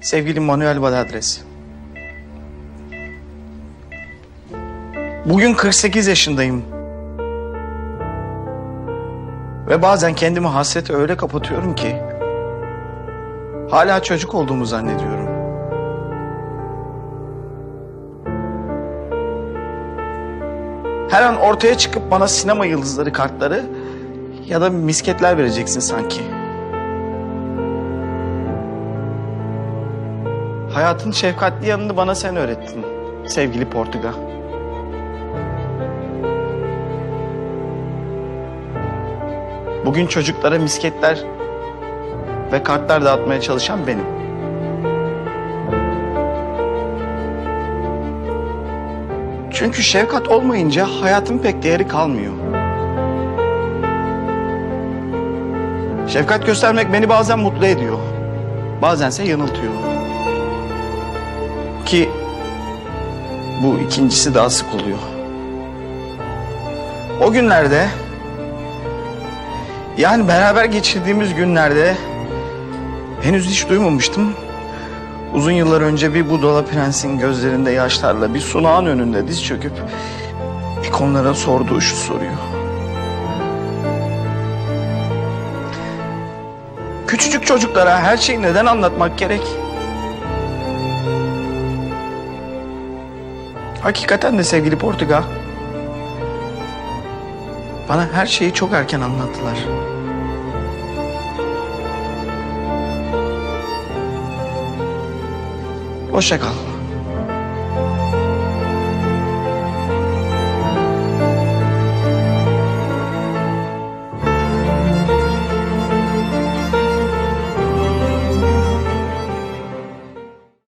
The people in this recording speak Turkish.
Sevgili Manuel Baladres. Bugün 48 yaşındayım. Ve bazen kendimi hasrete öyle kapatıyorum ki... ...hala çocuk olduğumu zannediyorum. Her an ortaya çıkıp bana sinema yıldızları kartları... ...ya da misketler vereceksin sanki. Hayatın şefkatli yanını bana sen öğrettin sevgili Portuga. Bugün çocuklara misketler ve kartlar dağıtmaya çalışan benim. Çünkü şefkat olmayınca hayatın pek değeri kalmıyor. Şefkat göstermek beni bazen mutlu ediyor. Bazense yanıltıyor. Ki bu ikincisi daha sık oluyor. O günlerde yani beraber geçirdiğimiz günlerde henüz hiç duymamıştım. Uzun yıllar önce bir Budala prensin gözlerinde yaşlarla bir sunağın önünde diz çöküp ikonlara sorduğu şu soruyu. Küçücük çocuklara her şeyi neden anlatmak gerek? Hakikaten de sevgili Portuga. Bana her şeyi çok erken anlattılar. Hoşça kal.